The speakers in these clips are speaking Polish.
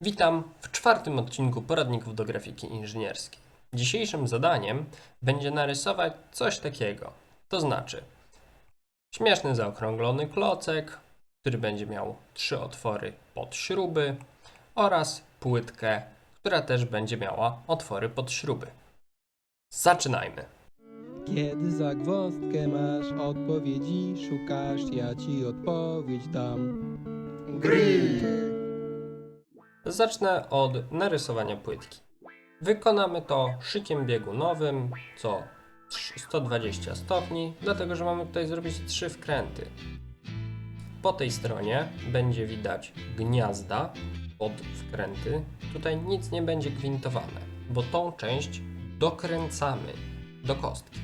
Witam w czwartym odcinku poradników do grafiki inżynierskiej. Dzisiejszym zadaniem będzie narysować coś takiego. To znaczy śmieszny zaokrąglony klocek, który będzie miał trzy otwory pod śruby oraz płytkę, która też będzie miała otwory pod śruby. Zaczynajmy. Kiedy zagwozdkę masz, odpowiedzi szukasz, ja ci odpowiedź dam. Zacznę od narysowania płytki. Wykonamy to szykiem biegunowym co 120 stopni, dlatego że mamy tutaj zrobić trzy wkręty. Po tej stronie będzie widać gniazda pod wkręty. Tutaj nic nie będzie gwintowane, bo tą część dokręcamy do kostki.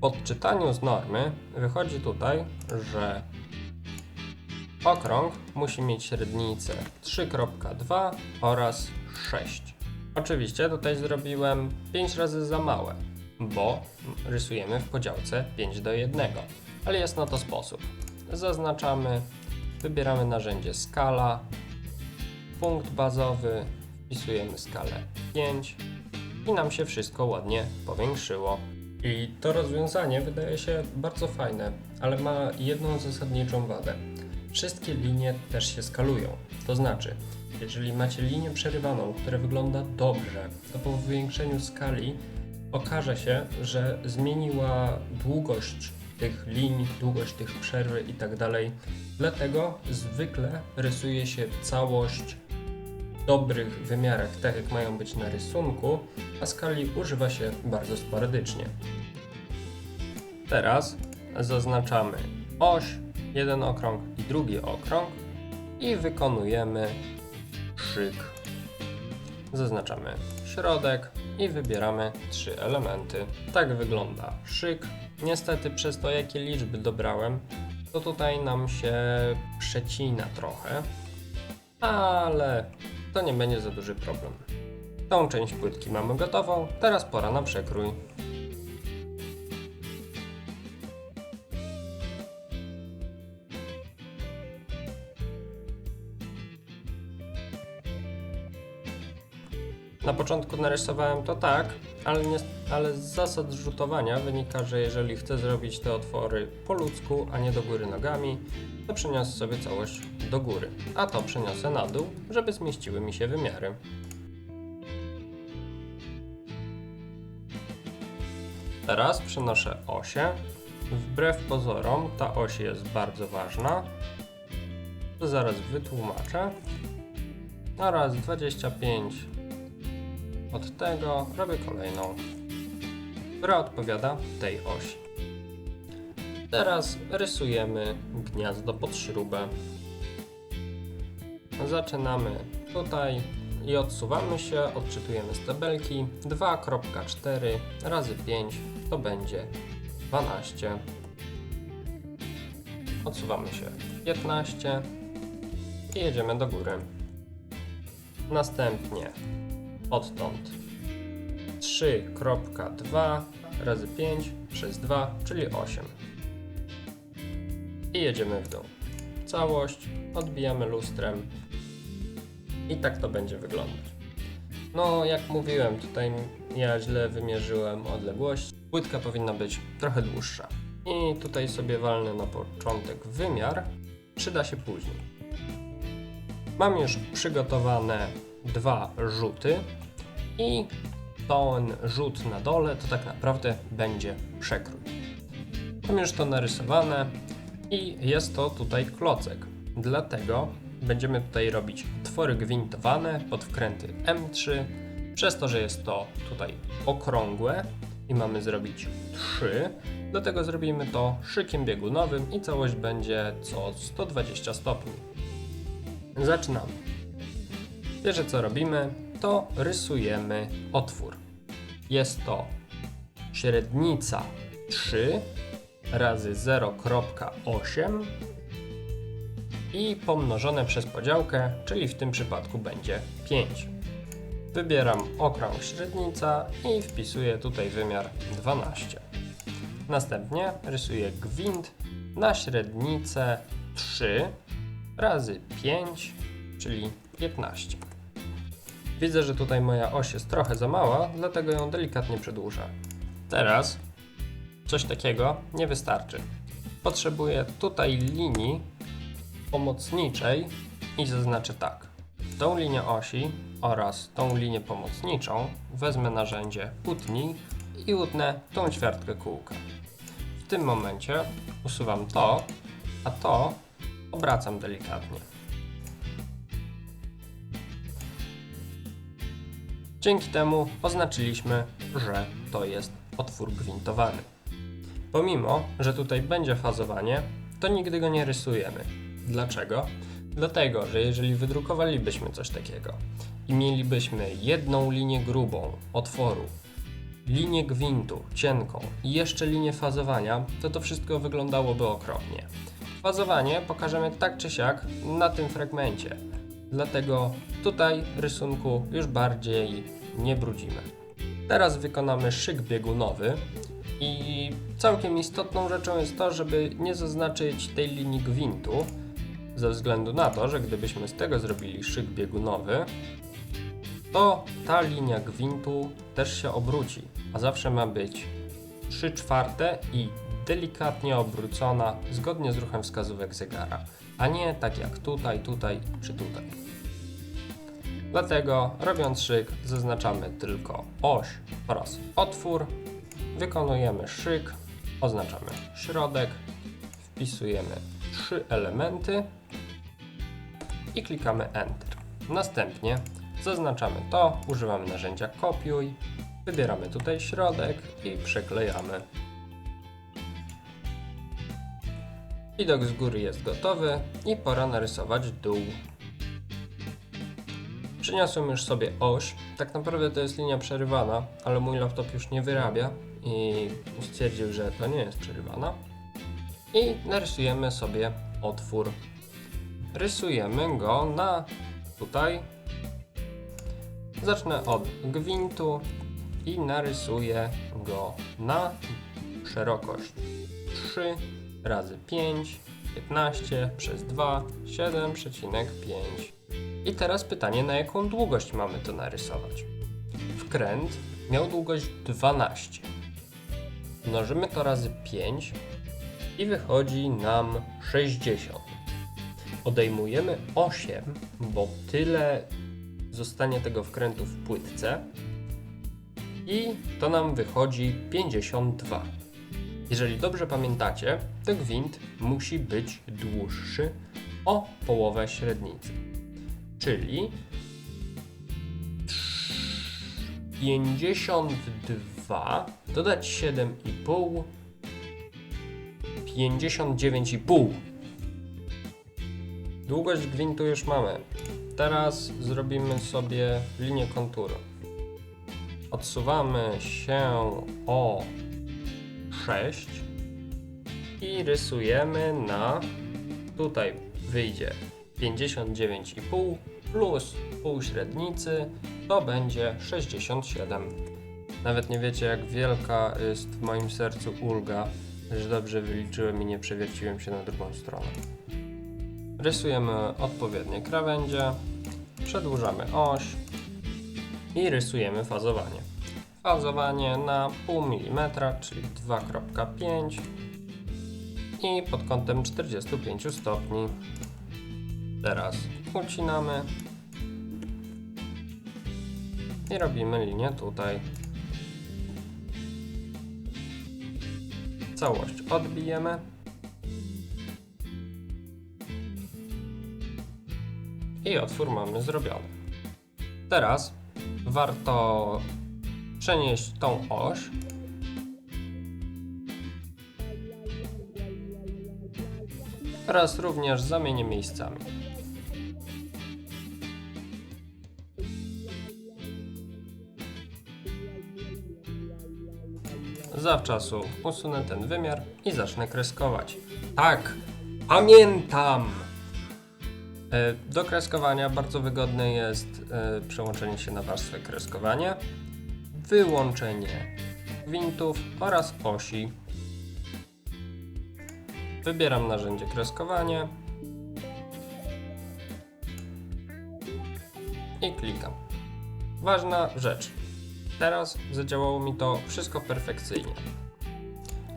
W odczytaniu z normy wychodzi tutaj, że Okrąg musi mieć średnicę 3.2 oraz 6. Oczywiście tutaj zrobiłem 5 razy za małe, bo rysujemy w podziałce 5 do 1, ale jest na to sposób. Zaznaczamy, wybieramy narzędzie skala, punkt bazowy, wpisujemy skalę 5 i nam się wszystko ładnie powiększyło. I to rozwiązanie wydaje się bardzo fajne, ale ma jedną zasadniczą wadę wszystkie linie też się skalują. To znaczy, jeżeli macie linię przerywaną, która wygląda dobrze, to po wywiększeniu skali okaże się, że zmieniła długość tych linii, długość tych przerwy i tak dalej. Dlatego zwykle rysuje się całość w dobrych wymiarach, tak jak mają być na rysunku, a skali używa się bardzo sporadycznie. Teraz zaznaczamy oś, jeden okrąg i drugi okrąg i wykonujemy szyk. Zaznaczamy środek i wybieramy trzy elementy. Tak wygląda szyk. Niestety przez to jakie liczby dobrałem, to tutaj nam się przecina trochę, ale to nie będzie za duży problem. Tą część płytki mamy gotową, teraz pora na przekrój. Na początku narysowałem to tak, ale, nie, ale z zasad rzutowania wynika, że jeżeli chcę zrobić te otwory po ludzku, a nie do góry nogami, to przeniosę sobie całość do góry, a to przeniosę na dół, żeby zmieściły mi się wymiary. Teraz przenoszę osię. Wbrew pozorom ta oś jest bardzo ważna. To zaraz wytłumaczę. Oraz 25 od tego robię kolejną, która odpowiada tej osi. Teraz rysujemy gniazdo pod śrubę. Zaczynamy tutaj i odsuwamy się, odczytujemy z tabelki 2.4 razy 5 to będzie 12. Odsuwamy się 15 i jedziemy do góry. Następnie odtąd 3.2 razy 5 przez 2, czyli 8. I jedziemy w dół. Całość odbijamy lustrem i tak to będzie wyglądać. No, jak mówiłem, tutaj ja źle wymierzyłem odległość. Płytka powinna być trochę dłuższa. I tutaj sobie walnę na początek wymiar. Przyda się później. Mam już przygotowane dwa rzuty i ten rzut na dole to tak naprawdę będzie przekrój. Mam już to narysowane i jest to tutaj klocek. Dlatego będziemy tutaj robić twory gwintowane pod wkręty M3. Przez to, że jest to tutaj okrągłe i mamy zrobić 3, dlatego zrobimy to szykiem biegunowym i całość będzie co 120 stopni. Zaczynamy. Pierwsze co robimy, to rysujemy otwór. Jest to średnica 3 razy 0,8 i pomnożone przez podziałkę, czyli w tym przypadku będzie 5. Wybieram okrąg średnica i wpisuję tutaj wymiar 12. Następnie rysuję gwint na średnicę 3 razy 5, czyli 15. Widzę, że tutaj moja oś jest trochę za mała, dlatego ją delikatnie przedłużę. Teraz coś takiego nie wystarczy. Potrzebuję tutaj linii pomocniczej i zaznaczę tak. Tą linię osi oraz tą linię pomocniczą wezmę narzędzie utnij i utnę tą ćwiartkę kółka. W tym momencie usuwam to, a to obracam delikatnie. Dzięki temu oznaczyliśmy, że to jest otwór gwintowany. Pomimo, że tutaj będzie fazowanie, to nigdy go nie rysujemy. Dlaczego? Dlatego, że jeżeli wydrukowalibyśmy coś takiego i mielibyśmy jedną linię grubą otworu, linię gwintu cienką i jeszcze linię fazowania, to to wszystko wyglądałoby okropnie. Fazowanie pokażemy tak czy siak na tym fragmencie. Dlatego tutaj rysunku już bardziej nie brudzimy. Teraz wykonamy szyk biegunowy i całkiem istotną rzeczą jest to, żeby nie zaznaczyć tej linii gwintu, ze względu na to, że gdybyśmy z tego zrobili szyk biegunowy, to ta linia gwintu też się obróci, a zawsze ma być 3 czwarte i delikatnie obrócona zgodnie z ruchem wskazówek zegara, a nie tak jak tutaj, tutaj czy tutaj. Dlatego robiąc szyk zaznaczamy tylko oś oraz otwór, wykonujemy szyk, oznaczamy środek, wpisujemy trzy elementy i klikamy Enter. Następnie zaznaczamy to, używamy narzędzia kopiuj, wybieramy tutaj środek i przeklejamy. Widok z góry jest gotowy i pora narysować dół. Przyniosłem już sobie oś. Tak naprawdę to jest linia przerywana, ale mój laptop już nie wyrabia i stwierdził, że to nie jest przerywana. I narysujemy sobie otwór. Rysujemy go na tutaj. Zacznę od gwintu i narysuję go na szerokość 3 razy 5, 15 przez 2, 7,5. I teraz pytanie, na jaką długość mamy to narysować? Wkręt miał długość 12. Mnożymy to razy 5 i wychodzi nam 60. Odejmujemy 8, bo tyle zostanie tego wkrętu w płytce i to nam wychodzi 52. Jeżeli dobrze pamiętacie, to gwint musi być dłuższy o połowę średnicy. Czyli 52 dodać 7,5 59,5 Długość gwintu już mamy. Teraz zrobimy sobie linię konturu. Odsuwamy się o 6 i rysujemy na tutaj wyjdzie 59,5 plus pół średnicy to będzie 67. Nawet nie wiecie jak wielka jest w moim sercu ulga, że dobrze wyliczyłem i nie przewierciłem się na drugą stronę. Rysujemy odpowiednie krawędzie, przedłużamy oś i rysujemy fazowanie. Fazowanie na pół milimetra, czyli 2,5 i pod kątem 45 stopni. Teraz ucinamy i robimy linię tutaj. Całość odbijemy. I otwór mamy zrobiony. Teraz warto przenieść tą oś oraz również zamienię miejscami. Zawczasu usunę ten wymiar i zacznę kreskować. Tak, pamiętam! E, Do kreskowania bardzo wygodne jest e, przełączenie się na warstwę kreskowania, wyłączenie gwintów oraz osi. Wybieram narzędzie kreskowanie i klikam. Ważna rzecz. Teraz zadziałało mi to wszystko perfekcyjnie.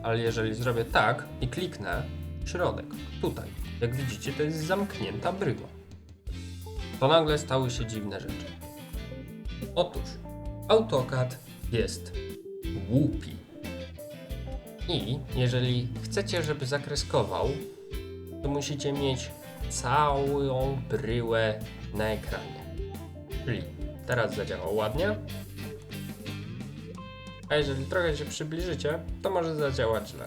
Ale jeżeli zrobię tak i kliknę środek, tutaj, jak widzicie, to jest zamknięta bryła. To nagle stały się dziwne rzeczy. Otóż AutoCAD jest głupi. I jeżeli chcecie, żeby zakreskował, to musicie mieć całą bryłę na ekranie. Czyli teraz zadziałał ładnie. A jeżeli trochę się przybliżycie, to może zadziałać źle.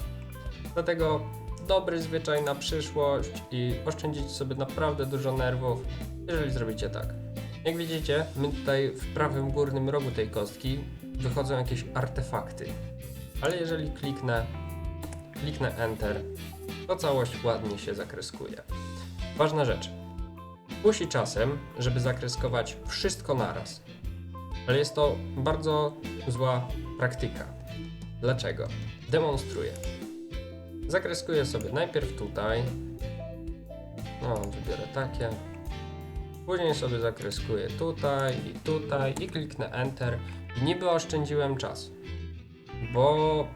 Dlatego dobry zwyczaj na przyszłość i oszczędzić sobie naprawdę dużo nerwów, jeżeli zrobicie tak. Jak widzicie, my tutaj w prawym górnym rogu tej kostki wychodzą jakieś artefakty. Ale jeżeli kliknę, kliknę Enter, to całość ładnie się zakreskuje. Ważna rzecz. Kusi czasem, żeby zakreskować wszystko naraz. Ale jest to bardzo zła praktyka. Dlaczego? Demonstruję. Zakreskuję sobie najpierw tutaj. No, wybiorę takie. Później sobie zakreskuję tutaj i tutaj i kliknę Enter. I niby oszczędziłem czas, bo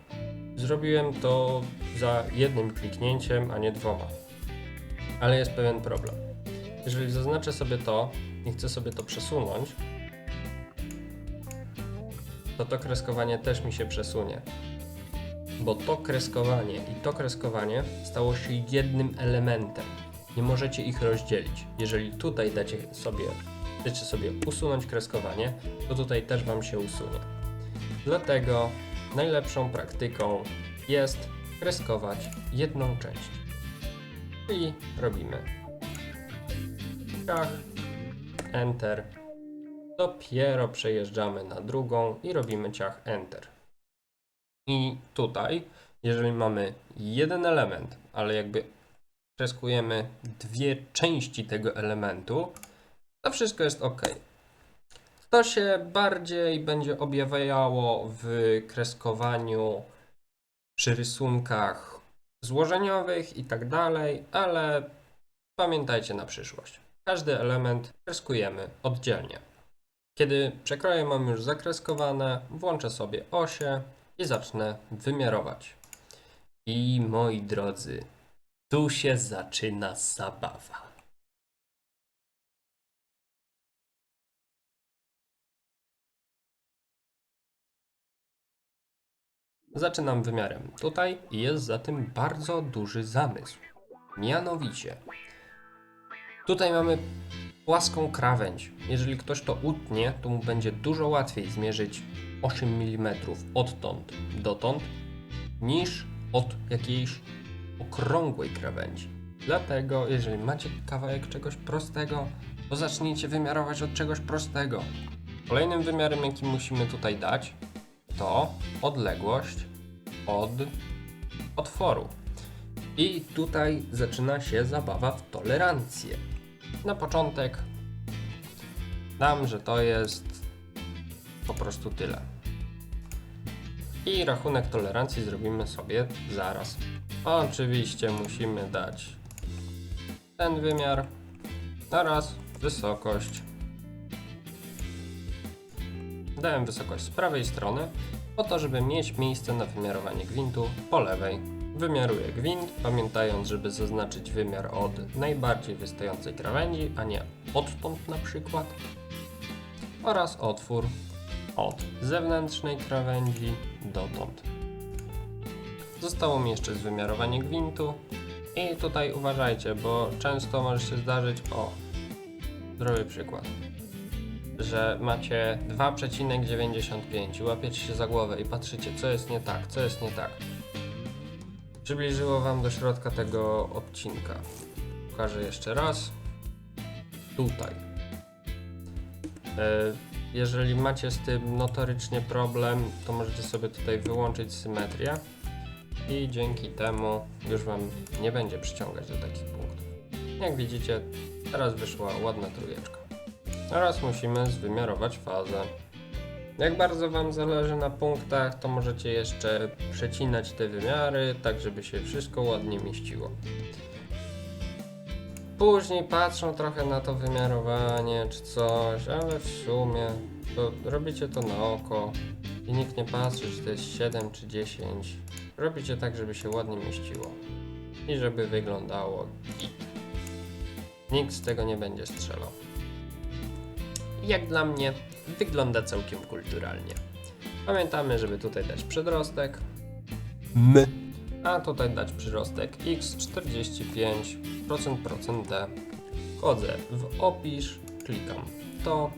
zrobiłem to za jednym kliknięciem, a nie dwoma. Ale jest pewien problem. Jeżeli zaznaczę sobie to i chcę sobie to przesunąć, to to kreskowanie też mi się przesunie. Bo to kreskowanie i to kreskowanie stało się jednym elementem. Nie możecie ich rozdzielić. Jeżeli tutaj dacie sobie, chcecie sobie usunąć kreskowanie, to tutaj też Wam się usunie. Dlatego najlepszą praktyką jest kreskować jedną część. Czyli robimy ciach, Enter. Dopiero przejeżdżamy na drugą i robimy ciach Enter. I tutaj, jeżeli mamy jeden element, ale jakby kreskujemy dwie części tego elementu, to wszystko jest ok. To się bardziej będzie objawiało w kreskowaniu przy rysunkach złożeniowych i tak dalej, ale pamiętajcie na przyszłość. Każdy element kreskujemy oddzielnie. Kiedy przekroje mam już zakreskowane, włączę sobie osie i zacznę wymiarować. I moi drodzy, tu się zaczyna zabawa. Zaczynam wymiarem tutaj jest za tym bardzo duży zamysł. Mianowicie, tutaj mamy płaską krawędź. Jeżeli ktoś to utnie, to mu będzie dużo łatwiej zmierzyć 8 mm odtąd dotąd niż od jakiejś okrągłej krawędzi. Dlatego, jeżeli macie kawałek czegoś prostego, to zacznijcie wymiarować od czegoś prostego. Kolejnym wymiarem, jaki musimy tutaj dać, to odległość od otworu. I tutaj zaczyna się zabawa w tolerancję. Na początek dam, że to jest po prostu tyle. I rachunek tolerancji zrobimy sobie zaraz. Oczywiście musimy dać ten wymiar oraz wysokość. Dałem wysokość z prawej strony, po to, żeby mieć miejsce na wymiarowanie gwintu po lewej. Wymiaruję gwint, pamiętając, żeby zaznaczyć wymiar od najbardziej wystającej krawędzi, a nie odtąd na przykład. Oraz otwór od zewnętrznej krawędzi dotąd. Zostało mi jeszcze wymiarowanie gwintu i tutaj uważajcie, bo często może się zdarzyć, o, zrobię przykład, że macie 2,95 łapiecie się za głowę i patrzycie, co jest nie tak, co jest nie tak. Przybliżyło Wam do środka tego odcinka. Pokażę jeszcze raz. Tutaj. E, Jeżeli macie z tym notorycznie problem, to możecie sobie tutaj wyłączyć symetrię i dzięki temu już Wam nie będzie przyciągać do takich punktów. Jak widzicie, teraz wyszła ładna trójeczka. Teraz musimy zwymiarować fazę. Jak bardzo Wam zależy na punktach, to możecie jeszcze przecinać te wymiary, tak żeby się wszystko ładnie mieściło. później patrzą trochę na to wymiarowanie czy coś, ale w sumie to robicie to na oko i nikt nie patrzy, czy to jest 7 czy 10. Robicie tak, żeby się ładnie mieściło i żeby wyglądało git. Nikt z tego nie będzie strzelał. Jak dla mnie, wygląda całkiem kulturalnie. Pamiętamy, żeby tutaj dać przedrostek M, a tutaj dać przyrostek x45 procent procent d. Wchodzę w opisz, klikam to,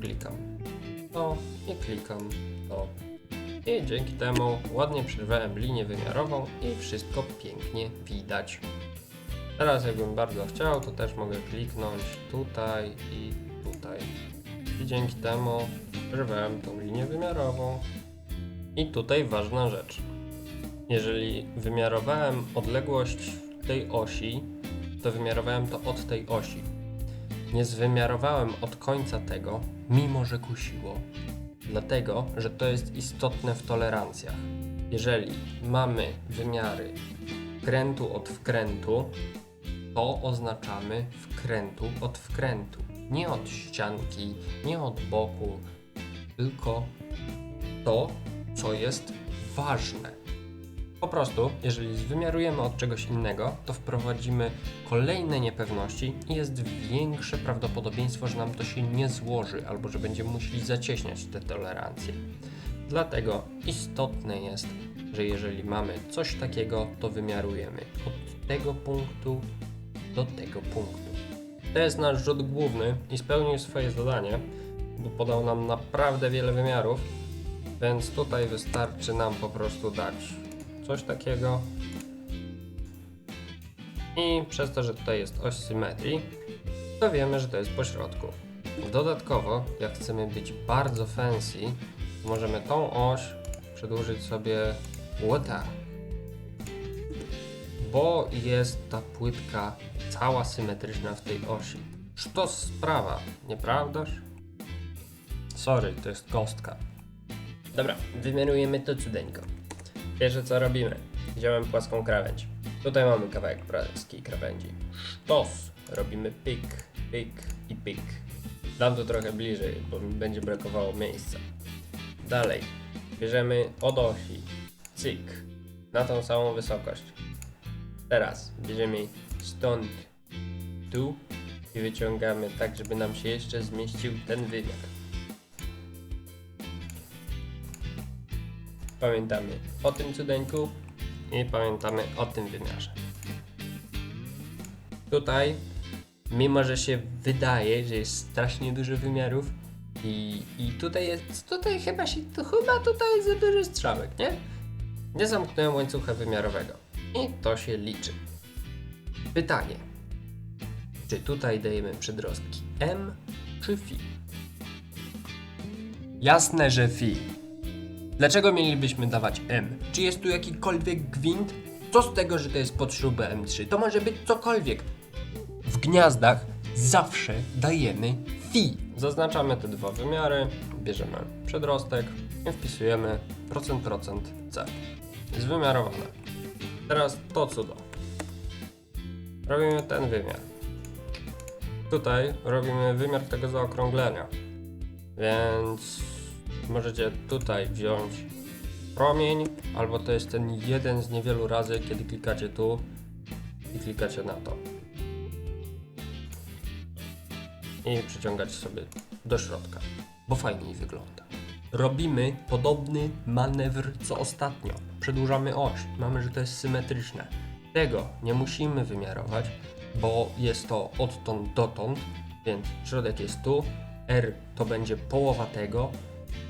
klikam to i klikam to. I dzięki temu ładnie przerwałem linię wymiarową i wszystko pięknie widać. Teraz jakbym bardzo chciał, to też mogę kliknąć tutaj i tutaj. I dzięki temu przerwałem tą linię wymiarową. I tutaj ważna rzecz. Jeżeli wymiarowałem odległość tej osi, to wymiarowałem to od tej osi. Nie zwymiarowałem od końca tego, mimo że kusiło. Dlatego, że to jest istotne w tolerancjach. Jeżeli mamy wymiary wkrętu od wkrętu, to oznaczamy wkrętu od wkrętu. Nie od ścianki, nie od boku, tylko to, co jest ważne. Po prostu, jeżeli zwymiarujemy od czegoś innego, to wprowadzimy kolejne niepewności i jest większe prawdopodobieństwo, że nam to się nie złoży albo że będziemy musieli zacieśniać te tolerancje. Dlatego istotne jest, że jeżeli mamy coś takiego, to wymiarujemy od tego punktu do tego punktu. To jest nasz rzut główny i spełnił swoje zadanie, bo podał nam naprawdę wiele wymiarów, więc tutaj wystarczy nam po prostu dać coś takiego. I przez to, że tutaj jest oś symetrii, to wiemy, że to jest po środku. Dodatkowo, jak chcemy być bardzo fancy, możemy tą oś przedłużyć sobie łota. Bo jest ta płytka cała symetryczna w tej osi. Sztos sprawa, nieprawdaż? Sorry, to jest kostka. Dobra, wymiarujemy to cudeńko. Pierwsze co robimy, wziąłem płaską krawędź. Tutaj mamy kawałek płaskiej krawędzi. Sztos! Robimy pyk, pyk i pyk. Dam to trochę bliżej, bo mi będzie brakowało miejsca. Dalej, bierzemy od osi, cyk, na tą samą wysokość. Teraz bierzemy stąd tu i wyciągamy tak, żeby nam się jeszcze zmieścił ten wymiar. Pamiętamy o tym cudeńku i pamiętamy o tym wymiarze. Tutaj, mimo że się wydaje, że jest strasznie dużo wymiarów i, i tutaj jest, tutaj chyba się, to chyba tutaj jest za duży strzałek, nie? Nie zamknąłem łańcucha wymiarowego i to się liczy. Pytanie. Czy tutaj dajemy przedrostki M czy Fi? Jasne, że Fi. Dlaczego mielibyśmy dawać M? Czy jest tu jakikolwiek gwint? Co z tego, że to jest pod śrubę M3? To może być cokolwiek. W gniazdach zawsze dajemy Fi. Zaznaczamy te dwa wymiary, bierzemy przedrostek i wpisujemy procent procent C. Zwymiarowane. Teraz to cudo. Robimy ten wymiar. Tutaj robimy wymiar tego zaokrąglenia. Więc możecie tutaj wziąć promień, albo to jest ten jeden z niewielu razy, kiedy klikacie tu i klikacie na to. I przyciągać sobie do środka, bo fajniej wygląda. Robimy podobny manewr co ostatnio. Przedłużamy oś. Mamy, że to jest symetryczne. Tego nie musimy wymiarować, bo jest to odtąd dotąd, więc środek jest tu, R to będzie połowa tego,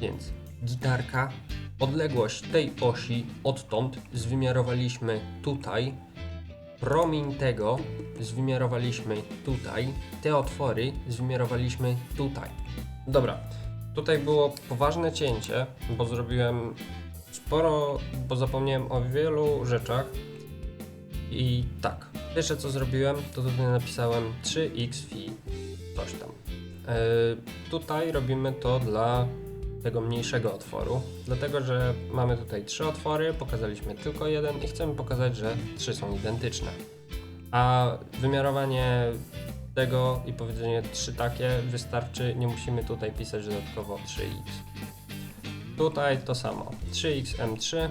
więc gitarka, odległość tej osi odtąd zwymiarowaliśmy tutaj, promień tego zwymiarowaliśmy tutaj, te otwory zwymiarowaliśmy tutaj. Dobra, tutaj było poważne cięcie, bo zrobiłem sporo, bo zapomniałem o wielu rzeczach. I tak, pierwsze co zrobiłem, to tutaj napisałem 3x fi coś tam. Yy, tutaj robimy to dla tego mniejszego otworu, dlatego że mamy tutaj trzy otwory, pokazaliśmy tylko jeden i chcemy pokazać, że trzy są identyczne. A wymiarowanie tego i powiedzenie 3 takie wystarczy, nie musimy tutaj pisać dodatkowo 3x. Tutaj to samo, 3xm3.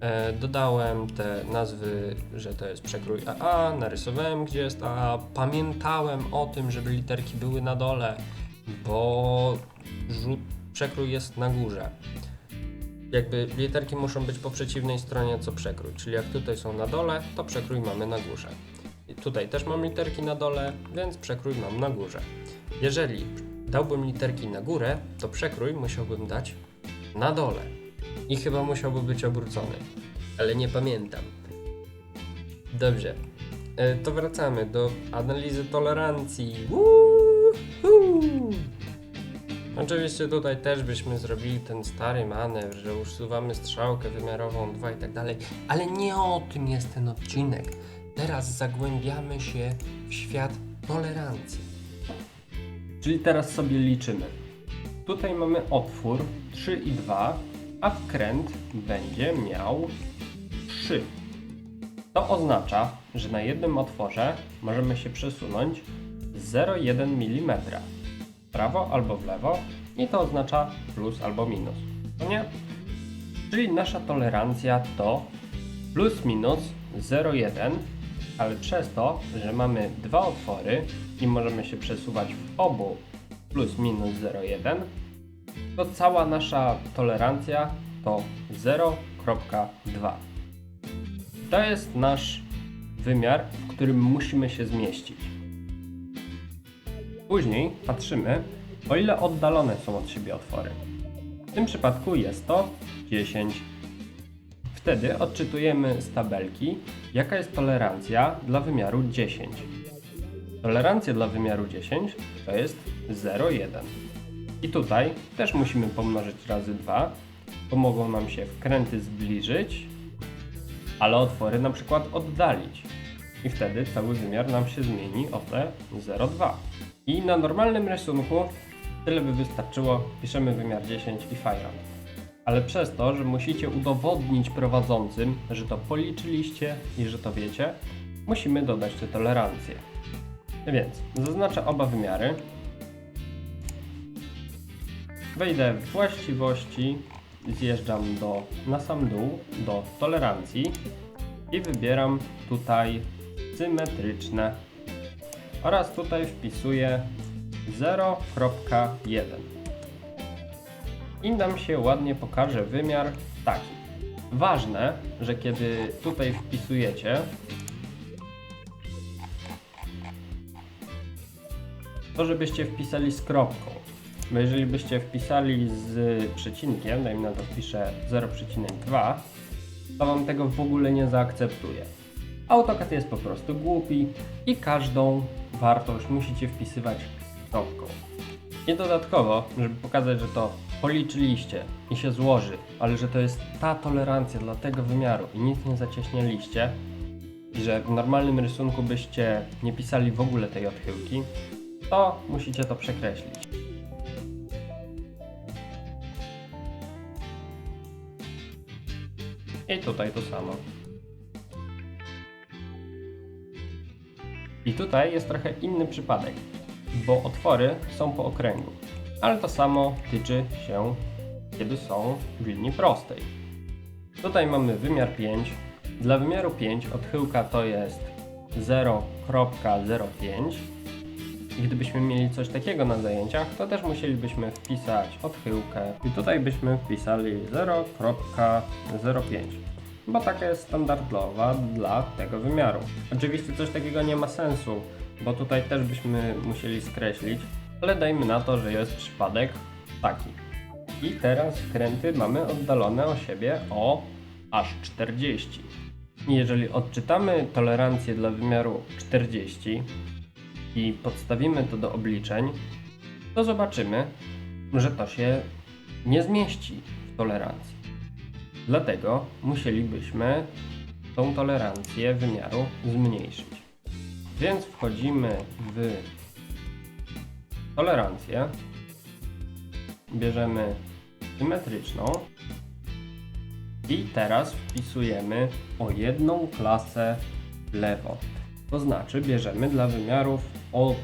E, dodałem te nazwy, że to jest przekrój AA, narysowałem gdzie jest AA, pamiętałem o tym, żeby literki były na dole, bo rzut, przekrój jest na górze. Jakby literki muszą być po przeciwnej stronie co przekrój, czyli jak tutaj są na dole, to przekrój mamy na górze. I tutaj też mam literki na dole, więc przekrój mam na górze. Jeżeli dałbym literki na górę, to przekrój musiałbym dać na dole. I chyba musiałby być obrócony, ale nie pamiętam. Dobrze, e, to wracamy do analizy tolerancji. Oczywiście tutaj też byśmy zrobili ten stary manewr, że usuwamy strzałkę wymiarową 2 i tak dalej, ale nie o tym jest ten odcinek. Teraz zagłębiamy się w świat tolerancji. Czyli teraz sobie liczymy. Tutaj mamy otwór 3 i 2, a wkręt będzie miał 3. To oznacza, że na jednym otworze możemy się przesunąć 0,1 mm w prawo albo w lewo i to oznacza plus albo minus. No nie? Czyli nasza tolerancja to plus minus 0,1, ale przez to, że mamy dwa otwory i możemy się przesuwać w obu plus minus 0,1, to cała nasza tolerancja to 0,2. To jest nasz wymiar, w którym musimy się zmieścić. Później patrzymy, o ile oddalone są od siebie otwory. W tym przypadku jest to 10. Wtedy odczytujemy z tabelki, jaka jest tolerancja dla wymiaru 10. Tolerancja dla wymiaru 10 to jest 0,1. I tutaj też musimy pomnożyć razy 2, bo mogą nam się wkręty zbliżyć, ale otwory na przykład oddalić. I wtedy cały wymiar nam się zmieni o te 0,2. I na normalnym rysunku tyle by wystarczyło, piszemy wymiar 10 i fajnie. Ale przez to, że musicie udowodnić prowadzącym, że to policzyliście i że to wiecie, musimy dodać te tolerancje. Więc zaznaczę oba wymiary. Wejdę w właściwości, zjeżdżam do, na sam dół do tolerancji i wybieram tutaj symetryczne oraz tutaj wpisuję 0.1 i nam się ładnie pokaże wymiar taki. Ważne, że kiedy tutaj wpisujecie, to żebyście wpisali z kropką. Bo jeżeli byście wpisali z przecinkiem, dajmy na to wpiszę 0,2, to wam tego w ogóle nie zaakceptuje. AutoCAD jest po prostu głupi i każdą wartość musicie wpisywać kropką. I dodatkowo, żeby pokazać, że to policzyliście i się złoży, ale że to jest ta tolerancja dla tego wymiaru i nic nie zacieśnialiście, i że w normalnym rysunku byście nie pisali w ogóle tej odchyłki, to musicie to przekreślić. I tutaj to samo. I tutaj jest trochę inny przypadek, bo otwory są po okręgu, ale to samo tyczy się, kiedy są w linii prostej. Tutaj mamy wymiar 5. Dla wymiaru 5 odchyłka to jest 0.05. I gdybyśmy mieli coś takiego na zajęciach, to też musielibyśmy wpisać odchyłkę. I tutaj byśmy wpisali 0.05 bo taka jest standardowa dla tego wymiaru. Oczywiście coś takiego nie ma sensu, bo tutaj też byśmy musieli skreślić, ale dajmy na to, że jest przypadek taki. I teraz wkręty mamy oddalone o siebie o aż 40. I jeżeli odczytamy tolerancję dla wymiaru 40 i podstawimy to do obliczeń, to zobaczymy, że to się nie zmieści w tolerancji. Dlatego musielibyśmy tą tolerancję wymiaru zmniejszyć. Więc wchodzimy w tolerancję, bierzemy symetryczną i teraz wpisujemy o jedną klasę w lewo. To znaczy bierzemy dla wymiarów od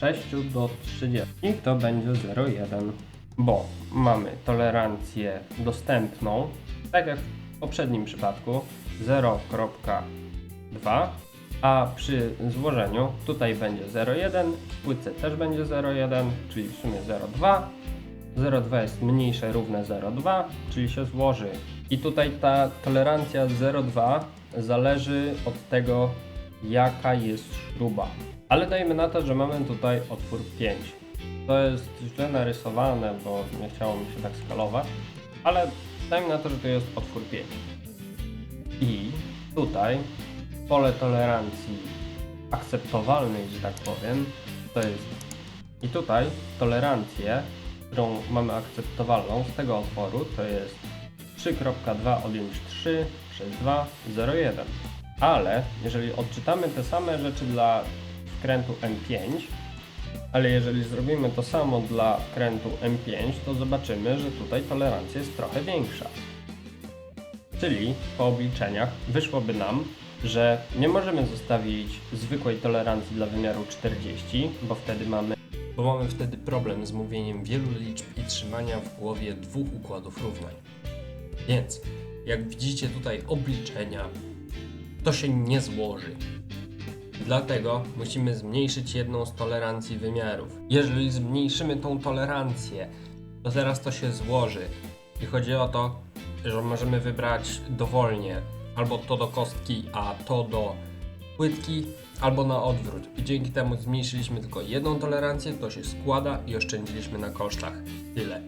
6 do 30 to będzie 0,1, bo mamy tolerancję dostępną, tak jak w poprzednim przypadku 0,2, a przy złożeniu tutaj będzie 0,1, w płytce też będzie 0,1, czyli w sumie 0,2. 0,2 jest mniejsze równe 0,2, czyli się złoży. I tutaj ta tolerancja 0,2 zależy od tego, jaka jest śruba. Ale dajmy na to, że mamy tutaj otwór 5. To jest źle narysowane, bo nie chciało mi się tak skalować, ale dajmy na to, że to jest otwór 5. I tutaj pole tolerancji akceptowalnej, że tak powiem, to jest i tutaj tolerancję, którą mamy akceptowalną z tego otworu, to jest 3.2 odjąć 3 przez 2, 0,1. Ale jeżeli odczytamy te same rzeczy dla wkrętu M5, ale jeżeli zrobimy to samo dla wkrętu M5, to zobaczymy, że tutaj tolerancja jest trochę większa. Czyli po obliczeniach wyszłoby nam, że nie możemy zostawić zwykłej tolerancji dla wymiaru 40, bo wtedy mamy bo mamy wtedy problem z mówieniem wielu liczb i trzymania w głowie dwóch układów równań. Więc, jak widzicie tutaj obliczenia, to się nie złoży. Dlatego musimy zmniejszyć jedną z tolerancji wymiarów. Jeżeli zmniejszymy tą tolerancję, to zaraz to się złoży. I chodzi o to, że możemy wybrać dowolnie albo to do kostki, a to do płytki, albo na odwrót. I dzięki temu zmniejszyliśmy tylko jedną tolerancję, to się składa i oszczędziliśmy na kosztach. Tyle.